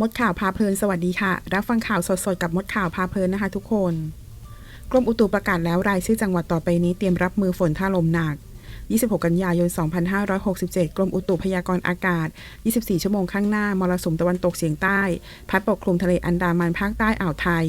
มดข่าวพาเพลินสวัสดีค่ะ รับฟังข่าวสดๆกับมดข่าวพาเพลินนะคะ ทุกคน กรมอุตุประกาศแล้วรายชื่อจังหวัดต่อไปนี้เตรียมรับมือฝนท่าลมหนัก 26 กันยายน 2567 กรมอุตุพยากรณ์อากาศ 24 ชั่วโมงข้างหน้ามรสุมตะวันตกเฉียงใต้ พัดปกคลุมทะเลอันดามันภาคใต้อ่าวไทย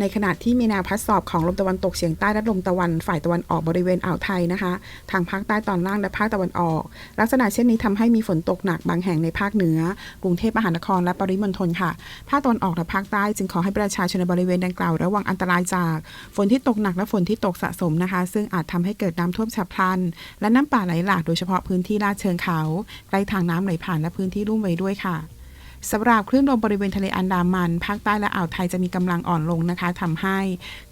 ในขณะที่มีแนวพัดสอบของลมตะวันตกเฉียงใต้และลมตะวันฝ่ายตะวันออกบริเวณอ่าวไทยนะคะ ทางภาคใต้ตอนล่างและภาคตะวันออก ลักษณะเช่นนี้ทำให้มีฝนตกหนักบางแห่งในภาคเหนือ กรุงเทพมหานครและปริมณฑลค่ะ ภาคตะวันออกและภาคใต้จึงขอให้ประชาชนในบริเวณดังกล่าวระวังอันตรายจากฝนที่ตกหนักและฝนที่ตกสะสมนะคะ ซึ่งอาจทำให้เกิดน้ำท่วมฉับพลัน และน้ำป่าไหลหลากโดยเฉพาะพื้นที่ลาดเชิงเขาใกล้ทางน้ำไหลผ่านและพื้นที่ลุ่มไว้ด้วยค่ะ สำหรับคลื่นลมบริเวณทะเลอันดามัน ภาคใต้และอ่าวไทยจะมีกำลังอ่อนลงนะคะทำให้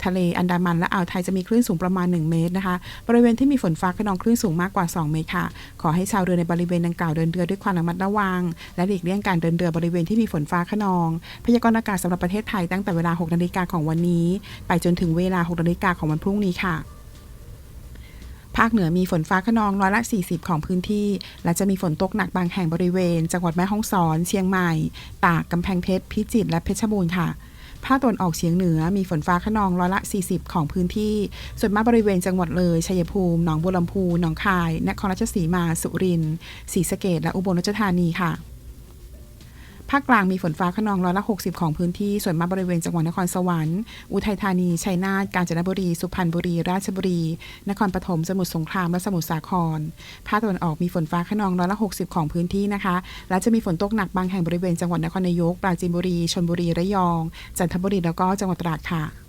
ทะเลอันดามันและอ่าวไทยจะมีคลื่นสูงประมาณ 1 เมตรนะคะ บริเวณที่มีฝนฟ้าขนองคลื่นสูงมากกว่า 2 เมตรค่ะ ขอให้ชาวเรือในบริเวณดังกล่าวเดินเรือด้วยความระมัดระวัง และหลีกเลี่ยงการเดินเรือบริเวณที่มีฝนฟ้าขนอง พยากรณ์อากาศสำหรับประเทศไทยตั้งแต่เวลา 6 นาฬิกาของวันนี้ ไปจนถึงเวลา 6 นาฬิกาของวันพรุ่งนี้ค่ะาคเหนือมีฝนฟ้าขนองร้อยละ 40 ของพื้นที่ และจะมีฝนตกหนักบางแห่งบริเวณ จังหวัดแม่ฮ่องสอน เชียงใหม่ ตาก กำแพงเพชร พิจิตร และเพชรบูรณ์ค่ะภาคตะวันออกเฉียงเหนือมีฝนฟ้าขนองร้อยละ 40 ของพื้นที่ ส่วนมากบริเวณจังหวัดเลย ชัยภูมิ หนองบัวลำพู หนองคาย นครราชสีมา สุรินทร์ ศรีสะเกดและอุบลราชธานีค่ะ ภาคกลางมีฝนฟ้าขนองร้อยละ60 ของพื้นที่ ส่วนมากบริเวณจังหวัดนครสวรรค์ อุทัยธานี ชัยนาท กาญจนบุรี สุพรรณบุรี ราชบุรี นครปฐม สมุทรสงคราม และสมุทรสาคร ภาคตะวันออกมีฝนฟ้าขนองร้อยละ60 ของพื้นที่นะคะ และจะมีฝนตกหนักบางแห่งบริเวณจังหวัดนครนายก ปราจีนบุรี ชลบุรี ระยอง จันทบุรี แล้วก็จังหวัดตราดค่ะ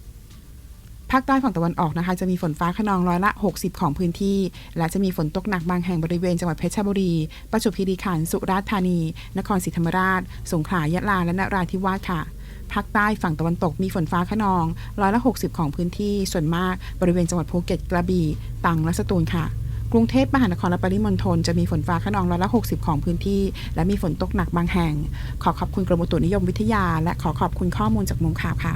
ภาคใต้ฝั่งตะวันออกนะคะ จะมีฝนฟ้าขนองร้อยละ 60 ของพื้นที่ และจะมีฝนตกหนักบางแห่งบริเวณจังหวัดเพชรบุรี ประจวบคีรีขันธ์สุราษฎร์ธานี นครศรีธรรมราช สงขลายะลา และนราธิวาสค่ะภาคใต้ฝั่งตะวันตกมีฝนฟ้าขนองร้อยละ 60 ของพื้นที่ ส่วนมากบริเวณจังหวัดภูเก็ตกระบี่ตรังและสตูลค่ะ กรุงเทพมหานครและปริมณฑลจะมีฝนฟ้าขนองร้อยละ 60 ของพื้นที่ และมีฝนตกหนักบางแห่ง ขอขอบคุณกรมอุตุนิยมวิทยา และขอขอบคุณข้อมูลจากมุมข่าวค่ะ